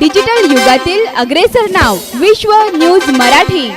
Digital युगातील अग्रेसर नाव विश्व न्यूज मराठी.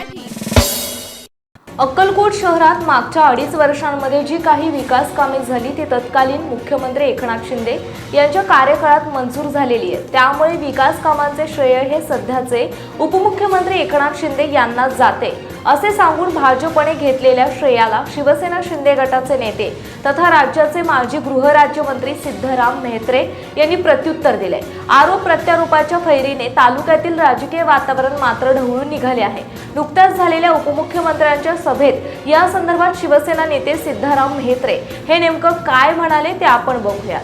अक्कलकोट शहरात मागच्या अडीच वर्षांमध्ये जी काही विकास कामे झाली ती तत्कालीन मुख्यमंत्री एकनाथ शिंदे यांच्या कार्यकाळात मंजूर झालेली आहे त्यामुळे विकास कामांचे श्रेय हे सध्याचे उपमुख्यमंत्री एकनाथ शिंदे यांना जाते. असे सांगून भाजपने घेतलेल्या श्रेयाला शिवसेना शिंदे गटाचे नेते तथा राज्याचे माजी गृहराज्यमंत्री सिद्धराम मेहत्रे यांनी प्रत्युत्तर दिले. आरोप प्रत्यारोपाच्या फैरीने तालुक्यातील राजकीय वातावरण मात्र ढवळून निघाले आहे. नुकत्याच झालेल्या उपमुख्यमंत्र्यांच्या सभेत या संदर्भात शिवसेना नेते सिद्धाराम म्हेत्रे हे नेमकं काय म्हणाले ते आपण बघूया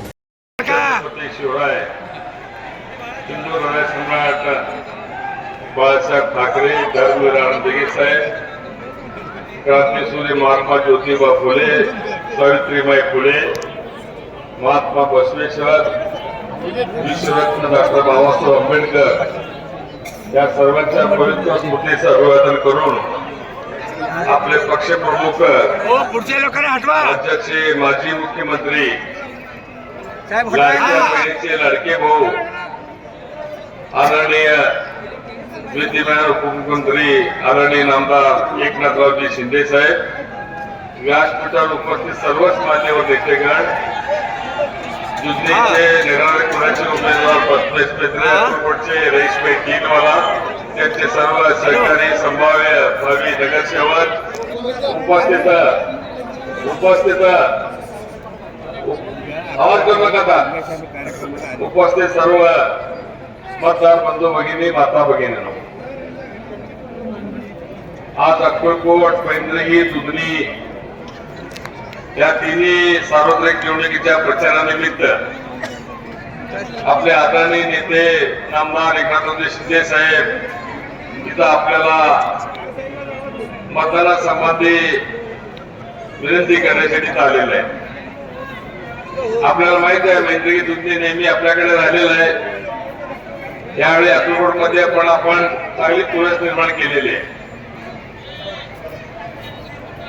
हिंदू हृदय सम्राट बाळासाहेब ठाकरे धर्मवीर आनंदगी साहेब क्रांतीसूर्य महात्मा ज्योतिबा फुले सावित्रीबाई फुले महात्मा बसवेश्वर विश्वरत्न डॉक्टर बाबासाहेब आंबेडकर या सर्वांच्या पवित्र स्मृतीचं अभिवादन करून आपले पक्षप्रमुख हो पुढच्या लोकांना हटवा. राज्याचे माजी मुख्यमंत्री बहिणीचे लाडके भाऊ आदरणीय विद्यमान उपमुख्यमंत्री आदरणीय नामदार एकनाथरावजी शिंदे साहेब व्यासपीठावर उपस्थित सर्वच मान्यवर नेतेगण जुजनीचे निराळे कुणाचे उमेदवार पद्मेश पेत्रे रईसभाई टीनवाला त्यांचे सर्व सहकारी संभाव्य भावी नगरसेवक उपस्थित उपस्थित आवाज करू नका आता. उपस्थित सर्व मतदार बंधू भगिनी माता भगिनी आज अक्कलकोट पैंद्रगी दुधनी या तिन्ही सार्वत्रिक निवडणुकीच्या प्रचारानिमित्त आपले आदरणीय नेते नामदार एकनाथरावजी शिंदे साहेब इथं आपल्याला मतदानासंबंधी विनंती करण्यासाठी आलेलं आहे. आपल्याला माहीत आहे मैत्रिकी दुधनी नेहमी आपल्याकडे राहिलेलं आहे. यावेळी अक्कलकोटमध्ये पण आपण चांगली तुळस निर्माण केलेली आहे.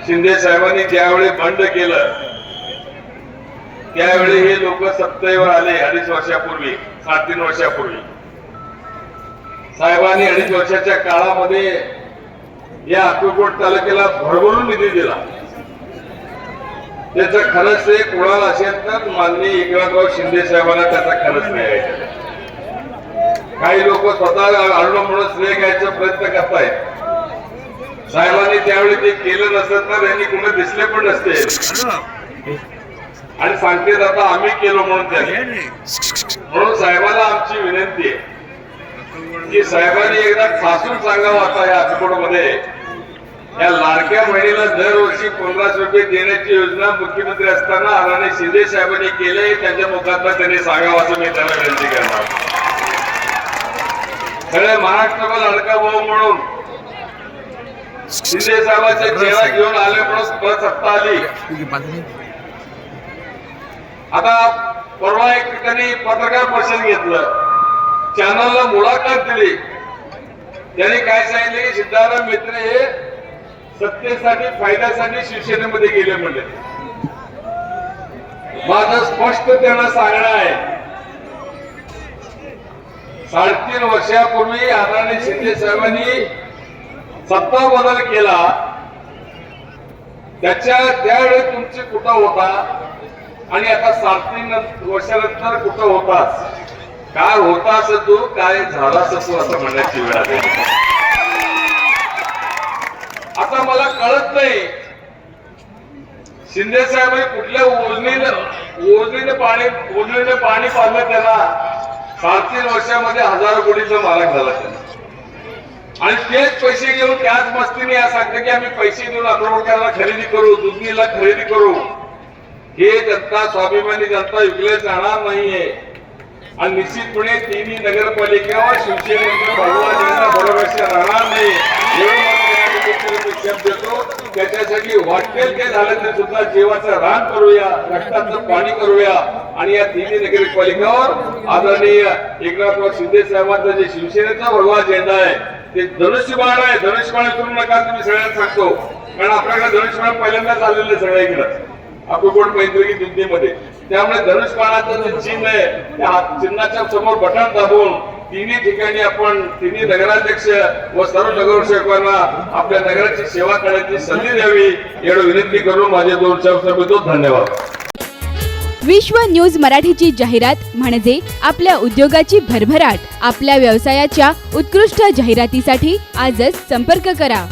शिंदे साहेबांनी ज्यावेळी बंड केलं त्यावेळी हे लोक सत्तेवर आले अडीच वर्षापूर्वी साडेतीन वर्षापूर्वी. साहेबांनी अडीच वर्षाच्या काळामध्ये या अक्कलकोट तालुक्याला भरभरून निधी दिला. त्याचा खरंच श्रेय कोणाला असेल तर माननीय एकनाथराव शिंदे साहेबांना त्याचा खरंच नाही काही लोक स्वतः आणलो म्हणून श्रेय घ्यायचा प्रयत्न करतायत. साहेबांनी त्यावेळी ते केलं नसत तर यांनी कुठे दिसले पण नसते. आणि सांगते आता आम्ही केलो म्हणून त्याने म्हणून साहेबांना आमची विनंती आहे की साहेबांनी एकदा ठासून सांगावं आता या अक्कलकोटमध्ये या लाडक्या बहिणीला दरवर्षी पंधराशे रुपये देण्याची योजना मुख्यमंत्री असताना आदरणीय शिंदे साहेबांनी केले त्यांच्या मुखात त्यांनी सांगावं असं मी त्यांना विनंती करणार. सगळ्या महाराष्ट्राला लाडका भाऊ म्हणून शिंदे साहेबांच्या चेहरा घेऊन आले म्हणून सत्ता आली. आता परवा एक ठिकाणी पत्रकार परिषद घेतलं. चॅनलला मुलाखत दिली. त्यांनी काय सांगितले की सिद्धाराम मित्र हे सत्तेसाठी फायद्यासाठी शिवसेनेमध्ये गेले म्हणले. माझं स्पष्ट त्यांना सांगणं आहे. साडेतीन वर्षापूर्वी आदरणीय शिंदे साहेबांनी सत्ता बदल केला. त्याच्या त्यावेळी तुमची कुठं होता? आणि आता सात तीन वर्षानंतर कुठं होतास? काय होतास तू? काय झालास तू? असं म्हणण्याची वेळ आली. आता मला कळत नाही. शिंदे साहेब हे कुठल्या योजनेनं योजनेने पाणी योजनेने पाणी पाडलं त्याला? साडेतीन वर्षामध्ये हजारो कोटीचा मालक झाला त्याला. आणि तेच पैसे घेऊन त्याच मस्तीने या सांगते की आम्ही पैसे देऊन अक्रोडकरला खरेदी करू दुधनीला खरेदी करू. हे जनता स्वाभिमानी जनता विकले जाणार नाहीये. आणि निश्चितपणे तिन्ही नगरपालिका शिवसेनेचे भगवान यांना भरोसा राहणार नाही. देतो त्याच्यासाठी वाटेल ते झालं तरी सुद्धा जीवाचं रान करूया रक्ताचं पाणी करूया. आणि या तिन्ही नगरपालिकावर आदरणीय एकनाथराव शिंदे साहेबांचा जे शिवसेनेचा भगवा झेंडा आहे ते धनुष्यबाण आहे. धनुष्यबाण करू नका तुम्ही सगळ्यांना सांगतो. कारण आपल्याकडे धनुष्यबाण पहिल्यांदाच आलेलं सगळ्या इकडं अक्कलकोट मैत्री दिंडीमध्ये त्यामुळे धनुष्यबाणाचं जे चिन्ह आहे त्या चिन्हाच्या समोर बटन दाबून तिन्ही ठिकाणी आपण तिन्ही नगराध्यक्ष व सर्व नगरसेवकांना आपल्या नगराची सेवा करण्याची संधी द्यावी एवढं विनंती करून माझे दोन शब्द धन्यवाद. विश्व न्यूज मराठीची जाहिरात म्हणजे आपल्या उद्योगाची भरभराट. आपल्या व्यवसायाच्या उत्कृष्ट जाहिरातीसाठी आजच संपर्क करा.